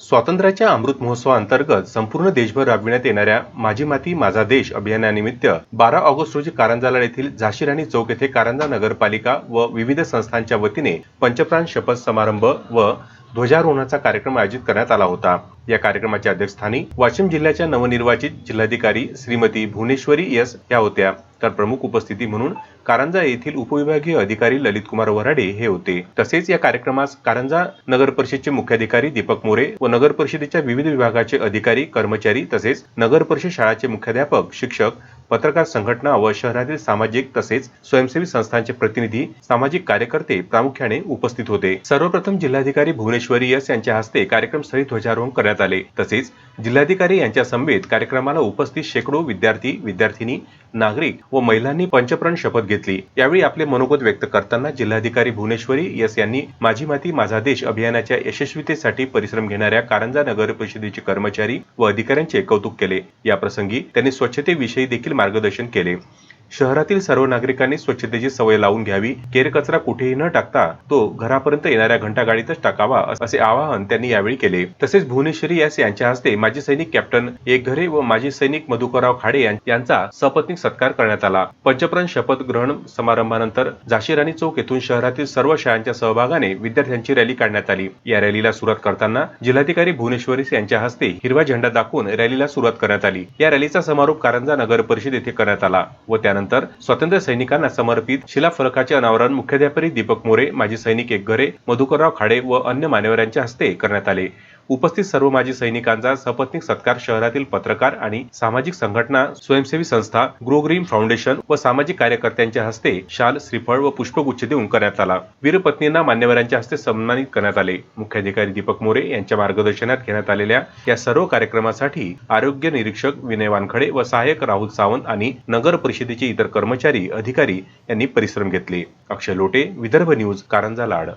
स्वातंत्र्याच्या अमृत महोत्सवाअंतर्गत संपूर्ण देशभर राबविण्यात येणाऱ्या माझी माती माझा देश अभियानानिमित्त बारा ऑगस्ट रोजी कारंजाला येथील झाशी राणी चौक येथे कारंजा नगरपालिका व विविध संस्थांच्या वतीने पंचप्राण शपथ समारंभ व ध्वजारोहणाचा कार्यक्रम आयोजित करण्यात आला होता. या कार्यक्रमाच्या अध्यक्षस्थानी वाशिम जिल्ह्याच्या नवनिर्वाचित जिल्हाधिकारी श्रीमती भुवनेश्वरी एस या होत्या. तर प्रमुख उपस्थिती म्हणून कारंजा येथील उपविभागीय अधिकारी ललित कुमार वराडे हे होते. तसेच या कार्यक्रमास कारंजा नगर परिषदचे मुख्याधिकारी दीपक मोरे व नगर परिषदेच्या विविध विभागाचे अधिकारी कर्मचारी तसेच नगर परिषद शाळाचे मुख्याध्यापक शिक्षक पत्रकार संघटना व शहरातील सामाजिक तसेच स्वयंसेवी संस्थांचे प्रतिनिधी सामाजिक कार्यकर्ते प्रामुख्याने उपस्थित होते. सर्वप्रथम जिल्हाधिकारी भुवनेश्वरी यस यांच्या हस्ते कार्यक्रमस्थळी ध्वजारोहण करण्यात आले. तसेच जिल्हाधिकारी यांच्या समवेत कार्यक्रमाला उपस्थित शेकडो विद्यार्थी विद्यार्थिनी नागरिक व महिलांनी पंचप्रण शपथ घेतली. यावेळी आपले मनोगत व्यक्त करताना जिल्हाधिकारी भुवनेश्वरी यस यांनी माझी माती माझा देश अभियानाच्या यशस्वीतेसाठी परिश्रम घेणाऱ्या कारंजा नगर परिषदेचे कर्मचारी व अधिकाऱ्यांचे कौतुक केले. या प्रसंगी त्यांनी स्वच्छतेविषयी देखील मार्गदर्शन केले. शहरातील सर्व नागरिकांनी स्वच्छतेची सवय लावून घ्यावी. केर कचरा कुठेही न टाकता तो घरापर्यंत येणाऱ्या घंटागाडीतच टाकावा असे आवाहन त्यांनी यावेळी केले. तसेच भुवनेश्वरी यास यांच्या हस्ते माजी सैनिक कॅप्टन एकघरे व माजी सैनिक मधुकरराव खाडे यांचा सपत्नीक सत्कार करण्यात आला. पंचप्रण शपथ ग्रहण समारंभानंतर झाशी राणी चौक येथून शहरातील सर्व शाळांच्या सहभागाने विद्यार्थ्यांची रॅली काढण्यात आली. या रॅलीला सुरुवात करताना जिल्हाधिकारी भुवनेश्वरी यांच्या हस्ते हिरवा झेंडा दाखवून रॅलीला सुरुवात करण्यात आली. या रॅलीचा समारोप कारंजा नगर परिषद येथे करण्यात आला व त्यानंतर स्वातंत्र्य सैनिकांना समर्पित शिलाफलकाचे अनावरण मुख्याध्यापरी दीपक मोरे माजी सैनिक एकघरे मधुकरराव खाडे व अन्य मान्यवरांच्या हस्ते करण्यात आले. उपस्थित सर्व माजी सैनिकांचा सपत्नीक सत्कार शहरातील पत्रकार आणि सामाजिक संघटना स्वयंसेवी संस्था ग्रोग्रीम फाउंडेशन व सामाजिक कार्यकर्त्यांच्या हस्ते शाल श्रीफळ व पुष्पगुच्छ देऊन करण्यात आला. वीरपत्नींना मान्यवरांच्या हस्ते सन्मानित करण्यात आले. मुख्याधिकारी दीपक मोरे यांच्या मार्गदर्शनात घेण्यात आलेल्या या सर्व कार्यक्रमासाठी आरोग्य निरीक्षक विनय वानखडे व सहाय्यक राहुल सावंत आणि नगर परिषदेचे इतर कर्मचारी अधिकारी यांनी परिश्रम घेतले. अक्षय लोटे विदर्भ न्यूज कारंजा लाड.